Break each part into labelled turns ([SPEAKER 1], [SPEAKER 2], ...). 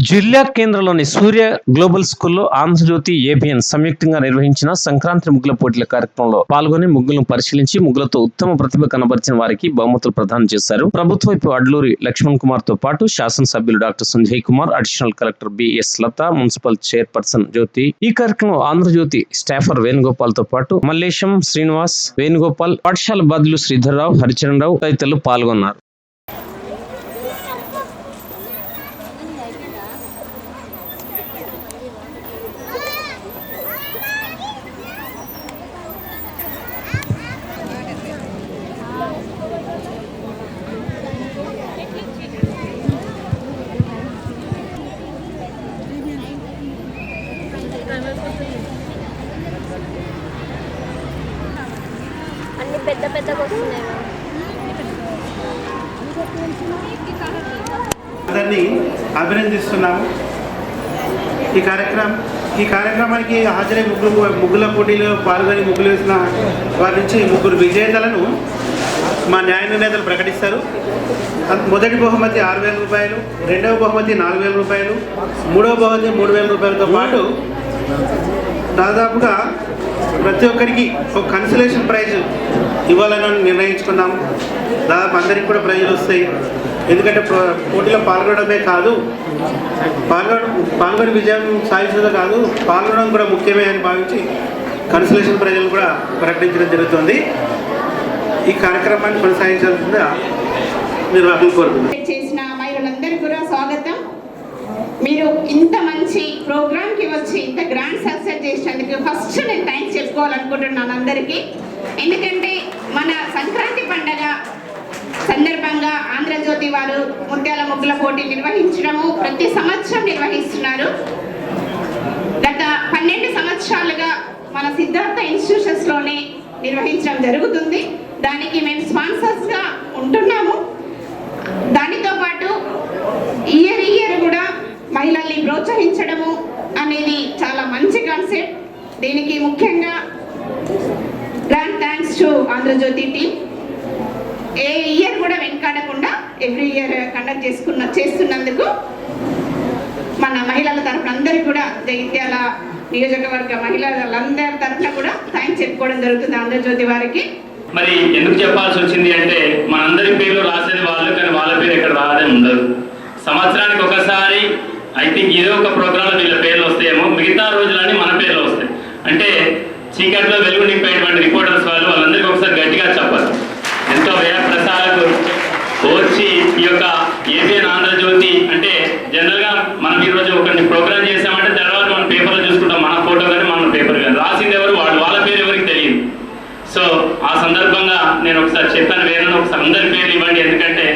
[SPEAKER 1] జిల్లా కేంద్రంలోని సూర్య గ్లోబల్ స్కూల్లో ఆంధ్రజ్యోతి ఏబిఎన్ సంయుక్తంగా నిర్వహించిన సంక్రాంతి ముగ్గుల పోటీల కార్యక్రమంలో పాల్గొని ముగ్గులను పరిశీలించి ముగ్గులతో ఉత్తమ ప్రతిభ కనబరిచిన వారికి బహుమతులు ప్రదానం చేశారు. ప్రభుత్వపు అడ్లూరి లక్ష్మణ్ కుమార్తో పాటు శాసనసభ్యులు doctor Sanjay Kumar additional collector BS Latha municipal chairperson Jyothi. ఈ కార్యక్రమంలో ఆంధ్రజ్యోతి స్టాఫర్ వేణుగోపాల్తో పాటు మల్లేశం శ్రీనివాస్ వేణుగోపాల్ పాఠశాల బాధ్యులు శ్రీధర్రావు హరిచరణ్ రావు తదితరులు పాల్గొన్నారు.
[SPEAKER 2] పెద్ద పెద్దగా వస్తున్నాయి.
[SPEAKER 3] అందరినీ అభినందిస్తున్నాము. ఈ కార్యక్రమం ఈ కార్యక్రమానికి హాజరై ముగ్గురు ముగ్గుల పోటీలో పాల్గొని ముగ్గులు వేసిన వారి నుంచి ముగ్గురు విజేతలను మా న్యాయ నిర్ణేతలు ప్రకటిస్తారు. మొదటి బహుమతి ఆరు వేల రూపాయలు రెండవ బహుమతి నాలుగు వేల రూపాయలు మూడవ బహుమతి మూడు వేల రూపాయలతో పాటు దాదాపుగా ప్రతి ఒక్కరికి ఒక కన్సలేషన్ ప్రైజ్ ఇవ్వాలని నిర్ణయించుకున్నాము. దాదాపు అందరికి కూడా ప్రైజులు వస్తాయి. ఎందుకంటే పో- పోటీలో పాల్గొనడమే కాదు పాల్గొన పాల్గొని విజయం సాధించడం కాదు పాల్గొనడం కూడా ముఖ్యమే అని భావించి కన్సలేషన్ ప్రజలు కూడా ప్రకటించడం జరుగుతుంది. ఈ కార్యక్రమాన్ని కొనసాగించాల్సిందిగా నిర్వాహకులు కోరుతున్నారు
[SPEAKER 4] చేసిన మహిళలందరికీ కూడా స్వాగతం. మీరు ఇంత మంచి ప్రోగ్రామ్కి వచ్చి ఇంత గ్రాండ్ సక్సెస్ చేసినందుకు ఫస్ట్ నేను థ్యాంక్స్ చెప్పుకోవాలనుకుంటున్నాను అందరికీ. ఎందుకంటే మన సంక్రాంతి పండగ సందర్భంగా ఆంధ్రజ్యోతి వారు ముత్యాల ముగ్గుల పోటీ నిర్వహించడము ప్రతి సంవత్సరం నిర్వహిస్తున్నారు. గత పన్నెండు సంవత్సరాలుగా మన సిద్ధార్థ ఇన్స్టిట్యూషన్స్లోనే నిర్వహించడం జరుగుతుంది. దానికి మేము స్పాన్సర్స్గా ఉంటున్నాము. దానితో పాటు ఇయర్ ఇయర్ కూడా మహిళల్ని ప్రోత్సహించడము అనేది చాలా మంచి కాన్సెప్ట్. దీనికి ముఖ్యంగా థ్యాంక్స్ టు ఆంధ్రజ్యోతి టీమ్ ఏ ఇయర్ కూడా వెనకాడకుండా ఎవ్రీ ఇయర్ కండక్ట్ చేసుకున్న చేస్తున్నందుకు మన మహిళల తరఫున అందరికీ కూడా జగిత్యాల నియోజకవర్గ మహిళలందరి తరఫున కూడా థ్యాంక్స్ చెప్పుకోవడం జరుగుతుంది ఆంధ్రజ్యోతి వారికి.
[SPEAKER 5] మరి ఎందుకు చెప్పాల్సి వచ్చింది అంటే మనందరి పేర్లు రాసేది వాళ్ళు కానీ వాళ్ళ పేరు ఎక్కడ రాదే ఉండదు. సంవత్సరానికి ఒకసారి ఐ థింక్ ఏదో ఒక ప్రోగ్రాంలో వీళ్ళ పేర్లు వస్తాయేమో మిగతా రోజులన్నీ మన పేర్లు వస్తాయి. అంటే చీకట్లో వెలుగు నింపేటువంటి రిపోర్టర్స్ వాళ్ళు వాళ్ళందరికీ ఒకసారి గట్టిగా చెప్పాలి ఎంతో వ్యయ ప్రసారకు వచ్చి ఈ యొక్క ఏబిఎన్ ఆంధ్రజ్యోతి అంటే జనరల్గా మనం ఈరోజు ఒకరిని ప్రోగ్రామ్ చేసామంటే తర్వాత మన పేపర్లో చూసుకుంటాం మన ఫోటో కానీ మన పేపర్ కానీ రాసింది ఎవరు వాళ్ళు వాళ్ళ పేరు ఎవరికి తెలియదు సో ఆ సందర్భంగా నేను ఒకసారి చెప్పాను వేరే ఒకసారి అందరి పేర్లు ఇవ్వండి. ఎందుకంటే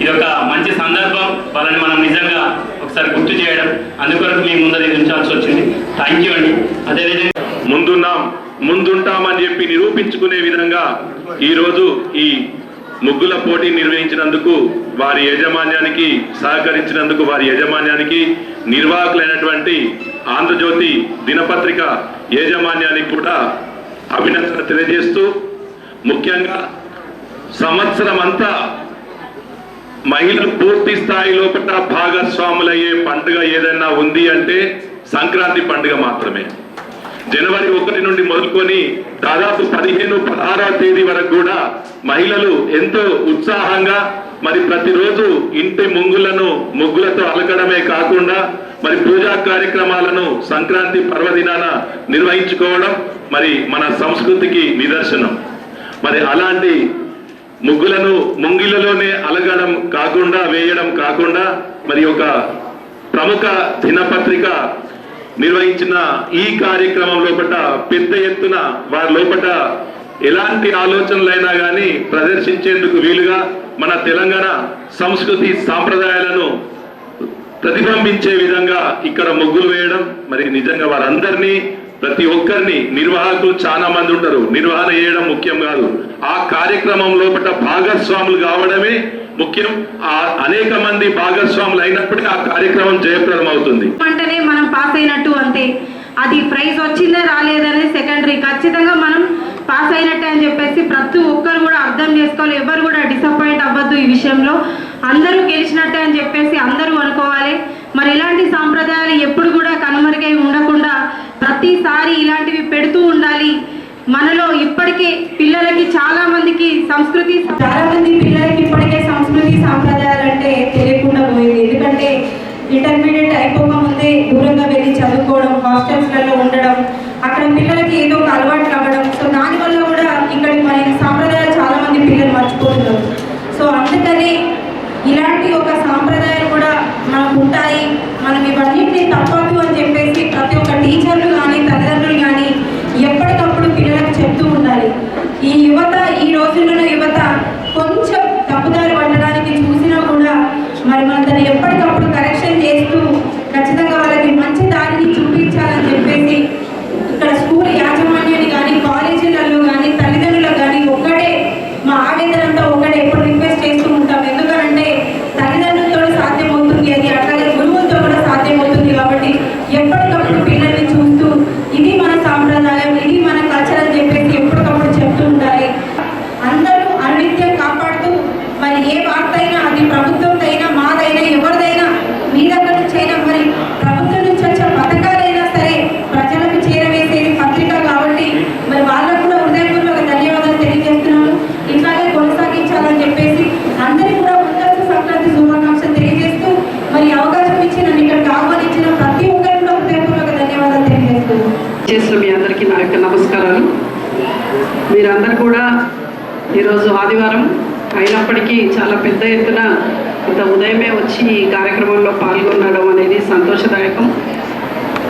[SPEAKER 5] ఇది ఒక మంచి సందర్భం. వాళ్ళని మనం నిజంగా ఒకసారి గుర్తు చేయడం అందుకొరకు మీ ముందర ఉంచాల్సి వచ్చింది. థ్యాంక్ యూ అండి. అదేవిధంగా
[SPEAKER 6] ముందున్నాం ముందుంటామని చెప్పి నిరూపించుకునే విధంగా ఈరోజు ఈ ముగ్గుల పోటీ నిర్వహించినందుకు వారి యాజమాన్యానికి సహకరించినందుకు వారి యాజమాన్యానికి నిర్వాహకులైనటువంటి ఆంధ్రజ్యోతి దినపత్రిక యాజమాన్యానికి కూడా అభినందన తెలియజేస్తూ ముఖ్యంగా సంవత్సరం అంతా మహిళలు పూర్తి స్థాయిలో పట్ల భాగస్వాములయ్యే పండుగ ఏదైనా ఉంది అంటే సంక్రాంతి పండుగ మాత్రమే. జనవరి ఒకటి నుండి మొదలుకొని దాదాపు పదిహేను పదహారవ తేదీ వరకు కూడా మహిళలు ఎంతో ఉత్సాహంగా మరి ప్రతిరోజు ఇంటి ముంగులను ముగ్గులతో అలకడమే కాకుండా మరి పూజా కార్యక్రమాలను సంక్రాంతి పర్వదినాన నిర్వహించుకోవడం మరి మన సంస్కృతికి నిదర్శనం. మరి అలాంటి ముగ్గులను ముంగిలలోనే అలగడం కాకుండా వేయడం కాకుండా మరి ఒక ప్రముఖ దినపత్రిక నిర్వహించిన ఈ కార్యక్రమం లోపట పెద్ద ఎత్తున వారి లోపట ఎలాంటి ఆలోచనలైనా కానీ ప్రదర్శించేందుకు వీలుగా మన తెలంగాణ సంస్కృతి సాంప్రదాయాలను ప్రతిబింబించే విధంగా ఇక్కడ ముగ్గులు వేయడం మరి నిజంగా వారందరినీ ప్రతి ఒక్కరిని నిర్వాహకులు చాలా మంది ఉంటారు. నిర్వహణ చేయడం ముఖ్యం కాదు. ఆ కార్యక్రమం లోపల భాగస్వాములు కావడమే ముఖ్యం. ఆ అనేక మంది భాగస్వాములు అయినప్పటికీ ఆ కార్యక్రమం జయప్రదం అవుతుంది.
[SPEAKER 7] అంటేనే మనం పాస్ అయినట్టు అంతే అది ప్రైజ్ వచ్చిందా రాలేదనే సెకండరీ. ఖచ్చితంగా మనం పాస్ అయినట్టే అని చెప్పేసి ప్రతి ఒక్కరు కూడా అర్థం చేసుకోవాలి. ఎవరు కూడా డిసప్పాయింట్ అవ్వద్దు ఈ విషయంలో. అందరూ గెలిచినట్టే అని చెప్పేసి అందరూ అనుకోవాలి. మరి ఇలాంటి సాంప్రదాయాలు ఎప్పుడు కూడా కనుమరుగై ఉండకుండా ప్రతిసారి ఇలాంటివి పెడుతూ ఉండాలి. మనలో ఇప్పటికే పిల్లలకి చాలా మందికి సంస్కృతి చాలా మంది పిల్లలకి ఇప్పటికే సంస్కృతి సాంప్రదాయాలు అంటే తెలియకుండా పోయింది ఎందుకంటే ఇంటర్మీడియట్ అయిపోక ముందే దూరంగా వెళ్ళి చదువుకోవడం హాస్టల్స్లలో ఉండడం అక్కడ పిల్లలకి ఏదో ఒక అలవాట్లు అవ్వడం సో దానివల్ల కూడా ఇక్కడ మన సాంప్రదాయాలు చాలా మంది పిల్లలు మర్చిపోతున్నారు సో అందుకని ఇలాంటి ఒక సాంప్రదాయాలు కూడా మనకు ఉంటాయి మనం ఇవన్నిటిని తప్పదు అని చెప్పేసి ప్రతి ఒక్క టీచర్లు కానీ తల్లిదండ్రులు కానీ ఎప్పటికప్పుడు పిల్లలకు చెప్తూ ఉండాలి ఈ యువత ఈ రోజుల్లో యువత కొంచెం తప్పుదారి పట్టడానికి చూసినా కూడా మరి మనం దాన్ని ఎప్పటికప్పుడు కరెక్షన్ చేస్తూ ఖచ్చితంగా వాళ్ళకి మంచి దారిని చూపించాలని చెప్పేసి ఇక్కడ స్కూల్ యాజమాన్యాన్ని కానీ కాలేజీలలో కానీ తల్లిదండ్రులకు కానీ ఒక్కటే మా ఆవేదన అంతా ఒకటే ఎప్పుడు రిక్వెస్ట్ చేస్తూ ఉంటాం ఎందుకంటే తల్లిదండ్రులతో సాధ్యమవుతుంది అది అట్లాగే గురువులతో కూడా సాధ్యమవుతుంది కాబట్టి ఎప్పటికప్పుడు పిల్లల్ని చూస్తూ ఇది మన సాంప్రదాయం ఇది మన కల్చర్ అని చెప్పేసి ఎప్పటికప్పుడు చెప్తూ ఉండాలి అందరూ అనునిత్యం కాపాడుతూ మరి ఏ వార్త అయినా అది ప్రభుత్వంతో అయినా మాదైనా ఎవరిదైనా మీ దగ్గర నుంచి అయినా మరి ప్రభుత్వం నుంచి వచ్చే పథకాలైనా సరే ప్రజలకు చేరవేసేది పత్రిక కాబట్టి మరి వాళ్ళకు కూడా హృదయపూర్వక ధన్యవాదాలు తెలియజేస్తున్నాను ఇట్లాగే కొనసాగించాలని చెప్పేసి అందరికీ కూడా ముందస్తు సంక్రాంతి శుభాకాంక్షలు తెలియజేస్తూ మరి ఈ అవకాశం ఇచ్చి నన్ను ఇక్కడికి ఆహ్వానించిన ప్రతి ఒక్కరికి కూడా హృదయపూర్వక ధన్యవాదాలు తెలియజేస్తున్నాను
[SPEAKER 8] చేసిన మీ అందరికీ నా యొక్క నమస్కారాలు. మీరందరూ కూడా ఈరోజు ఆదివారం అయినప్పటికీ చాలా పెద్ద ఎత్తున ఇంత ఉదయమే వచ్చి ఈ కార్యక్రమంలో పాల్గొనడం అనేది సంతోషదాయకం.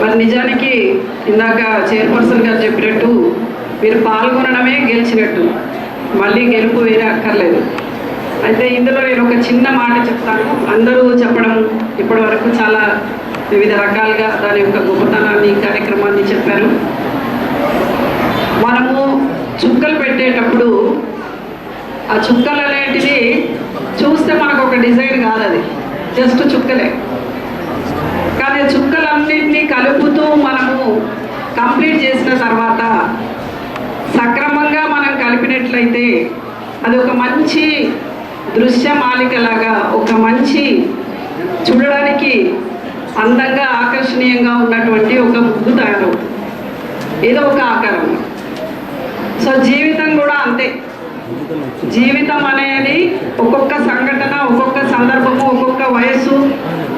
[SPEAKER 8] మరి నిజానికి ఇందాక చైర్పర్సన్ గారు చెప్పినట్టు మీరు పాల్గొనడమే గెలిచినట్టు మళ్ళీ గెలుపు వేరే అక్కర్లేదు. అయితే ఇందులో నేను ఒక చిన్న మాట చెప్తాను. అందరూ చెప్పడం ఇప్పటి వరకు చాలా వివిధ రకాలుగా దాని యొక్క గొప్పతనాన్ని కార్యక్రమాన్ని చెప్పారు. మనము చుక్కలు పెట్టేటప్పుడు ఆ చుక్కలు అనేటిది చూస్తే మనకు ఒక డిజైన్ కాదు అది జస్ట్ చుక్కలే. కానీ చుక్కలన్నింటినీ కలుపుతూ మనము కంప్లీట్ చేసిన తర్వాత సక్రమంగా మనం కలిపినట్లయితే అది ఒక మంచి దృశ్యమాలికలాగా ఒక మంచి చూడడానికి అందంగా ఆకర్షణీయంగా ఉన్నటువంటి ఒక ముగ్గు తయారవుతుంది. ఏదో ఒక ఆకారం సో జీవితం కూడా అంతే. జీవితం అనేది ఒక్కొక్క సంఘటన ఒక్కొక్క సందర్భము ఒక్కొక్క వయస్సు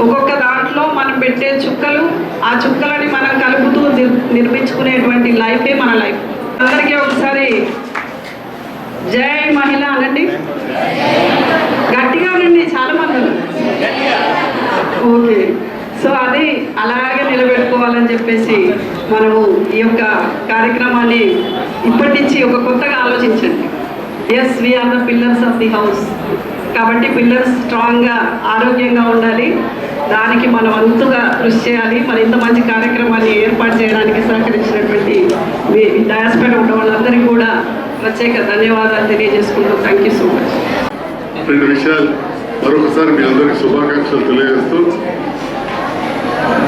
[SPEAKER 8] ఒక్కొక్క దాంట్లో మనం పెట్టే చుక్కలు ఆ చుక్కలని మనం కలుపుతూ నిర్- నిర్మించుకునేటువంటి లైఫే మన లైఫ్. అందరికీ ఒకసారి జై మహిళ అనండి. గట్టిగా ఉండండి చాలా మంది ఓకే. సో అది అలాగే నిలబెట్టుకోవాలని చెప్పేసి మనము ఈ యొక్క కార్యక్రమాన్ని ఇప్పటి నుంచి ఒక కొత్తగా ఆలోచించండి. As we are the pillars of the house కాబట్టి పిల్లర్స్ స్ట్రాంగ్గా ఆరోగ్యంగా ఉండాలి. దానికి మనం అంతుగా కృషి చేయాలి. మరి ఇంత మంచి కార్యక్రమాన్ని ఏర్పాటు చేయడానికి సహకరించినటువంటి మీ డయాస్పేట ఉన్న వాళ్ళందరికీ కూడా ప్రత్యేక ధన్యవాదాలు తెలియజేసుకుంటూ థ్యాంక్ యూ సో మచ్
[SPEAKER 9] రెండు విషయాలు మరొకసారి మీ అందరికి శుభాకాంక్షలు తెలియజేస్తూ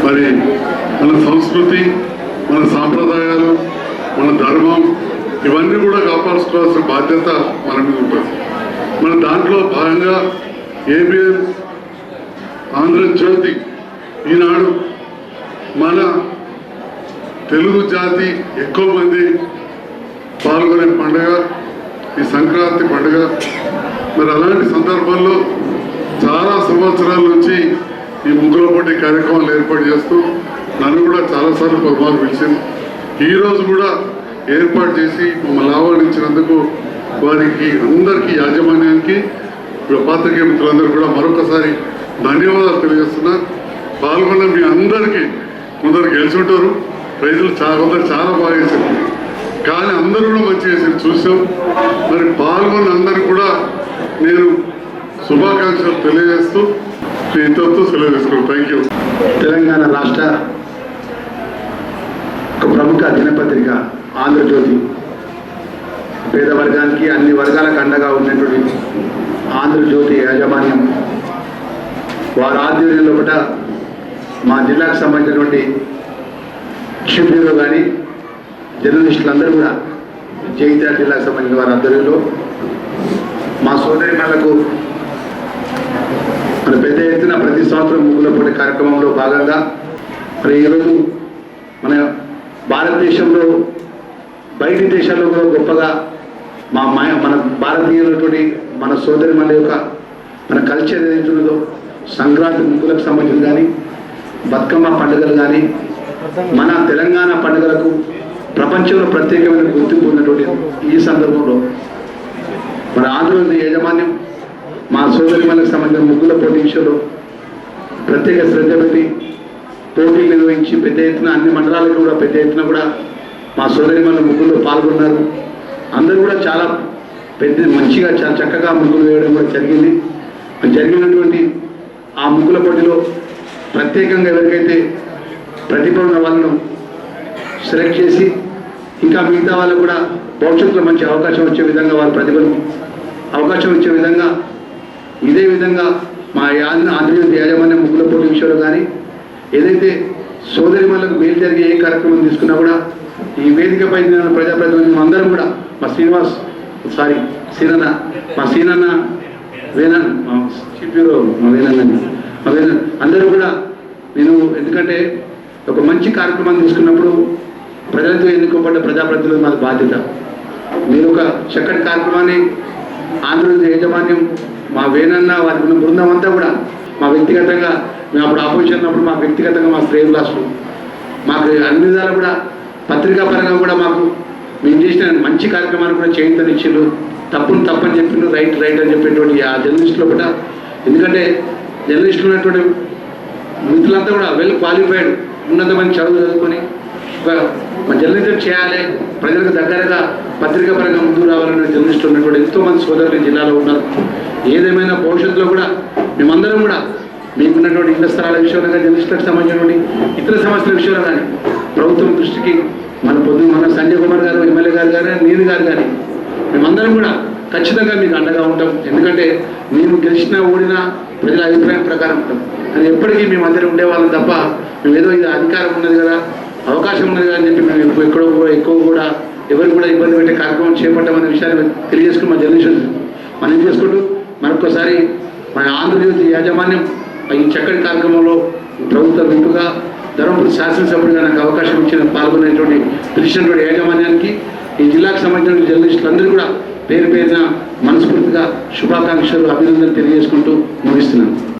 [SPEAKER 9] మరి మన సంస్కృతి మన సాంప్రదాయాలు మన ధర్మం ఇవన్నీ కూడా కాపాడుకోవాల్సిన బాధ్యత మన మీద ఉంటుంది. మన దాంట్లో భాగంగా ఏబిఎన్ ఆంధ్రజ్యోతి ఈనాడు మన తెలుగు జాతి ఎక్కువ మంది పాల్గొనే పండుగ ఈ సంక్రాంతి పండుగ. మరి అలాంటి సందర్భాల్లో చాలా సంవత్సరాల నుంచి ఈ ముగ్గుల పోటీ కార్యక్రమాలు ఏర్పాటు చేస్తూ నన్ను కూడా చాలాసార్లు పలుమార్లు పిలిచింది. ఈరోజు కూడా ఏర్పాటు చేసి మమ్మల్ని ఆహ్వానించినందుకు వారికి అందరికీ యాజమాన్యానికి పాత్రికేయ మిత్రులందరూ కూడా మరొకసారి ధన్యవాదాలు తెలియజేస్తున్నా. పాల్గొన్న మీ అందరికీ కొందరు గెలిచి ఉంటారు. రైతులు చాలా కొందరు చాలా బాగా చేశారు. కానీ అందరూ కూడా మంచిగా చేశారు. చూసాం. మరి పాల్గొన్న అందరికి కూడా నేను శుభాకాంక్షలు తెలియజేస్తూ ఇంతతో సెలవు తీసుకున్నాను థ్యాంక్ యూ
[SPEAKER 10] తెలంగాణ రాష్ట్ర ఒక ప్రముఖ దినపత్రిక ఆంధ్రజ్యోతి పేద వర్గానికి అన్ని వర్గాలకు అండగా ఉన్నటువంటి ఆంధ్రజ్యోతి యాజమాన్యం వారి ఆధ్వర్యంలో కూడా మా జిల్లాకు సంబంధించినటువంటి చీఫ్ బ్యూరో కానీ జర్నలిస్టులందరూ కూడా జగిత్యాల జిల్లాకు సంబంధించిన వారి ఆధ్వర్యంలో మా సోదరి మరి పెద్ద ఎత్తున ప్రతి సంవత్సరం ముగ్గుల పోటీ కార్యక్రమంలో భాగంగా మరి ఈరోజు భారతదేశంలో బయటి దేశాల్లో కూడా గొప్పగా మా మా- మన భారతీయులతోటి మన సోదరి మన యొక్క మన కల్చర్ ఏదైతే ఉన్నదో సంక్రాంతి ముగ్గులకు సంబంధించి కానీ బతుకమ్మ పండుగలు కానీ మన తెలంగాణ పండుగలకు ప్రపంచంలో ప్రత్యేకమైన గుర్తింపు ఉన్నటువంటి ఈ సందర్భంలో మన ఆంధ్రప్రదేశ్ యాజమాన్యం మా సోదరి మనకు సంబంధించిన ముగ్గుల పోటీ విషయంలో ప్రత్యేక శ్రద్ధ పెట్టి పోటీలు నిర్వహించి పెద్ద ఎత్తున అన్ని మండలాలకు కూడా పెద్ద ఎత్తున కూడా మా సోదరి మన ముగ్గుల్లో పాల్గొన్నారు. అందరూ కూడా చాలా పెద్ద మంచిగా చాలా చక్కగా ముగ్గులు వేయడం కూడా జరిగింది. జరిగినటువంటి ఆ ముగ్గుల పోటీలో ప్రత్యేకంగా ఎవరికైతే ప్రతిభ ఉన్న వాళ్ళను సెలెక్ట్ చేసి ఇంకా మిగతా వాళ్ళకు కూడా భవిష్యత్తులో మంచి అవకాశం వచ్చే విధంగా వాళ్ళ ప్రతిభను అవకాశం ఇచ్చే విధంగా ఇదే విధంగా మా ఆంధ్ర యాజమాన్య ముగ్గుల పోటీ విషయంలో కానీ ఏదైతే సోదరి మళ్ళకు మేలు జరిగే ఏ కార్యక్రమం తీసుకున్నా కూడా ఈ వేదికపై ప్రజాప్రతినిధులు అందరం కూడా మా శ్రీనివాస్ సారీ సీనన్న మా సీనన్న వేనన్ మా సిపిలో మా వేనన్న మా వేనన్ అందరూ కూడా నేను ఎందుకంటే ఒక మంచి కార్యక్రమం తీసుకున్నప్పుడు ప్రజలతో ఎన్నుకోబడ్డ ప్రజాప్రతినిధులు మాది బాధ్యత. మీరు ఒక చక్కటి కార్యక్రమాన్ని ఆంధ్రప్రదేశ్ యాజమాన్యం మా వేనన్న వారికి ఉన్న బృందం అంతా కూడా మా వ్యక్తిగతంగా మేము అప్పుడు ఆపోజిషన్ ఉన్నప్పుడు మా వ్యక్తిగతంగా మా శ్రేయభిలాషులు మాకు అన్ని విధాలు కూడా పత్రికా పరంగా కూడా మాకు మేము చేసిన మంచి కార్యక్రమాన్ని కూడా చేయిందని ఇచ్చిండ్రు. తప్పును తప్పని చెప్పిండ్రు రైట్ రైట్ అని చెప్పేటువంటి ఆ జర్నలిస్టులో కూడా ఎందుకంటే జర్నలిస్టులు ఉన్నటువంటి మిత్రులంతా కూడా వెల్ క్వాలిఫైడ్ ఉన్నత చదువు చదువుకొని ఒక జర్నలిజం చేయాలి ప్రజలకు దగ్గరగా పత్రికా పరంగా ముందుకు రావాలనే జర్నలిస్టులు ఉన్నటువంటి ఎంతో మంది సోదరులు జిల్లాలో ఉన్నారు. ఏదేమైనా భవిష్యత్తులో కూడా మేమందరం కూడా మీకున్నటువంటి ఇళ్ళ స్థలాల విషయంలో కానీ జర్నలిస్టులకు సంబంధించినటువంటి ఇతర సమస్యల విషయంలో కానీ ప్రభుత్వం దృష్టికి మన పొద్దు మన సంజయ్ కుమార్ గారు ఎమ్మెల్యే గారు కానీ నేను గారు కానీ మేమందరం కూడా ఖచ్చితంగా మీకు అండగా ఉంటాం. ఎందుకంటే మేము గెలిచినా ఓడినా ప్రజల అభిప్రాయం ప్రకారం ఉంటాం. కానీ ఎప్పటికీ మేము అందరం ఉండేవాళ్ళం తప్ప మేము ఏదో ఇది అధికారం ఉన్నది కదా అవకాశం ఉన్నది కదా అని చెప్పి మేము ఎక్కువ ఎక్కడో కూడా ఎక్కువ కూడా ఎవరు కూడా ఇబ్బంది పెట్టే కార్యక్రమం చేపట్టమనే విషయాన్ని తెలియజేసుకుని మా జర్నలిస్ట్ మనం చేసుకుంటూ మరొకసారి మన ఆంధ్రప్రదేశ్ యాజమాన్యం ఈ చక్కటి కార్యక్రమంలో ప్రభుత్వ విప్పుగా ధర్మపురి శాసనసభ్యుడిగా నాకు అవకాశం ఇచ్చిన పాల్గొనేటువంటి పిలిచినటువంటి యాజమాన్యానికి ఈ జిల్లాకు సంబంధించిన జర్నలిస్టులందరూ కూడా పేరు పేరున మనస్ఫూర్తిగా శుభాకాంక్షలు అభినందనలు తెలియజేసుకుంటూ ముగిస్తున్నాను.